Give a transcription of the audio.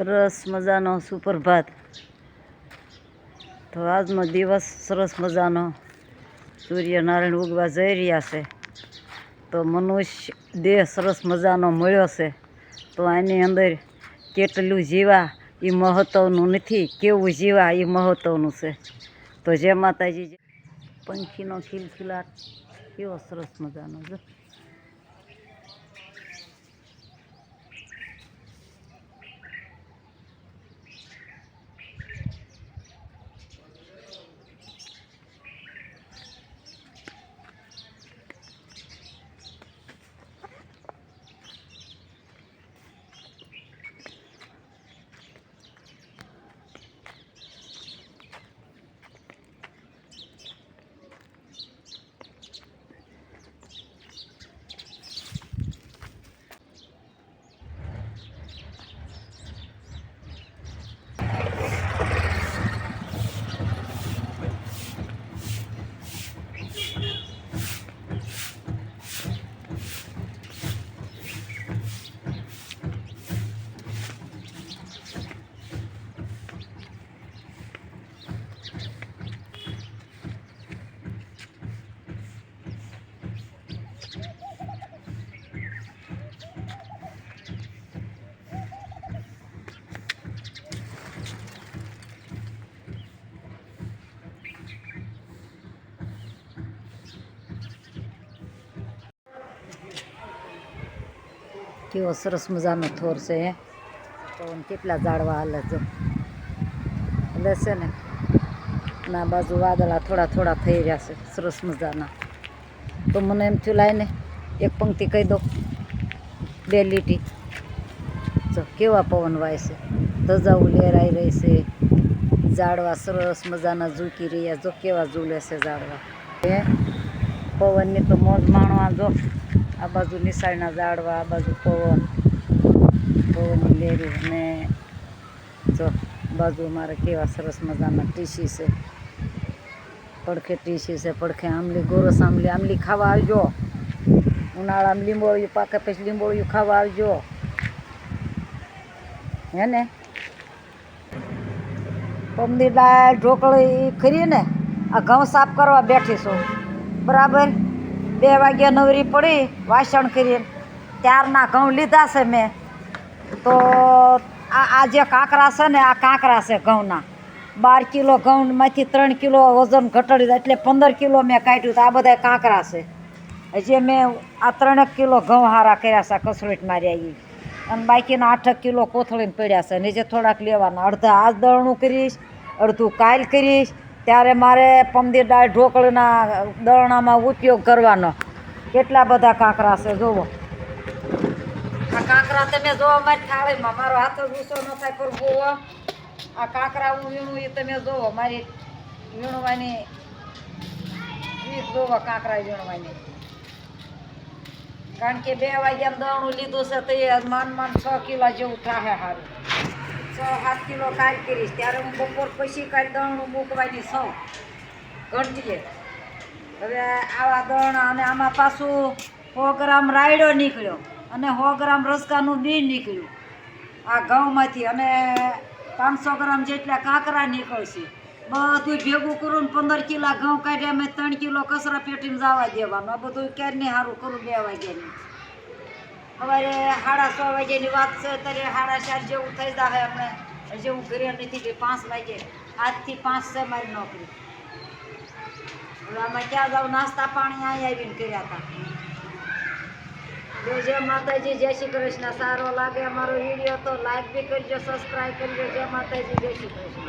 સરસ મજાનો સુપ્રભાત. તો આજનો દિવસ સરસ મજાનો. સૂર્યનારાયણ ઉગવા જઈ રહ્યા છે. તો મનુષ્ય દેહ સરસ મજાનો મળ્યો છે. તો આની અંદર કેટલું જીવા એ મહત્ત્વનું નથી, કેવું જીવા એ મહત્ત્વનું છે. તો જય માતાજી. પંખીનો ખીલખીલાટ. કેવો સરસ મજાનો જો. કેવો સરસ મજાનો થોર છે. તો કેટલા ઝાડવા હાલે જો છે ને. ના, બાજુ વાદળા થોડા થોડા થઈ રહ્યા છે. સરસ મજાના. તો મને એમ થયું લાઈને એક પંક્તિ કહી દો. બે લીટી. જો, કેવા પવન વાય છે. ધજાઓ લહેરાઈ રહી છે. ઝાડવા સરસ મજાના ઝૂકી રહ્યા. જો, કેવા ઝૂલે છે ઝાડવા. એ પવનની તો મોજ માણવા જો. આ બાજુ નિશાળના ઝાડવા, આ બાજુ પવન પવનની લેરી અને જો બાજુ અમારે કેવા સરસ મજાના ટીસી છે. પડખે ટીસી છે, પડખે આંબલી, ગોરસ આંબલી આંબલી ખાવા આવજો. ઉનાળામાં લીંબોળિયું પાકે પછી લીંબોળિયું ખાવા આવજો. હે ને? પમદી દાળ ઢોકળી ખરી ને? આ ઘઉં સાફ કરવા બેઠી છું. બરાબર? બે વાગ્યા નવરી પડી, વાસણ કરીને ત્યારના ઘઉં લીધા છે મેં. તો આ આ જે કાંકરા છે ને, આ કાંકરા છે ઘઉંના. બાર કિલો ઘઉંમાંથી ત્રણ કિલો વજન ઘટાડી એટલે પંદર કિલો મેં કાઢ્યું, તો આ બધા કાંકરા છે. હજી મેં આ ત્રણેક કિલો ઘઉં હારા કર્યા છે કસરત માર્યા એ અને બાકીના આઠક કિલો કોથળીને પડ્યા છે. ને જે થોડાક લેવાના, અડધા આજ દરણું કરીશ, અડધું કાલ કરીશ ત્યારે મારે પમદી દાળ ઢોકળીના દળણામાં ઉપયોગ કરવાનો. કેટલા બધા કાંકરા છે, જોવો. આ કાંકરા તમે જોવો મારી થાળીમાં મારો હાથ જ ન થાય પર જોવો આ કાંકરા હું વીણું એ તમે જોવો, મારી વીણવાની જોવો કાંકરા વીણવાની. કારણ કે બે વાગ્યા દાણું લીધું છે, તો એ માન માન છ કિલો જેવું થાય સારું છ સાત કિલો કાઢ કરીશ, ત્યારે હું બપોર પછી કાંઈ દણું મૂકવાની સૌ ઘંટીએ હવે આવા દણ અને આમાં પાછું સો ગ્રામ રાયડો નીકળ્યો અને સો ગ્રામ રસકાનું બી નીકળ્યું. આ ઘઉંમાંથી અને પાંચસો ગ્રામ જેટલા કાંકરા નીકળશે. બધું ભેગું કરું પંદર કિલો ઘઉં કાઢ્યા મેં ત્રણ કિલો કચરા પેટીમાં જવા દેવાનું. આ બધું ક્યારે સારું કરું બે વાગ્યાની? હવે સાડા છ વાગ્યાની વાત છે ત્યારે સાડા ચાર જેવું થઈ જાય આપણે હજી હું ઘરે નથી કે પાંચ વાગે. આજથી પાંચ છે મારી નોકરી. આમાં ક્યાં જાવ નાસ્તા પાણી અહીં આવીને કર્યા હતા જો જય માતાજી, જય શ્રી કૃષ્ણ. સારો લાગે અમારો વીડિયો તો લાઈક બી કરજો સબસ્ક્રાઈબ કરજો. જય માતાજી, જય શ્રી કૃષ્ણ.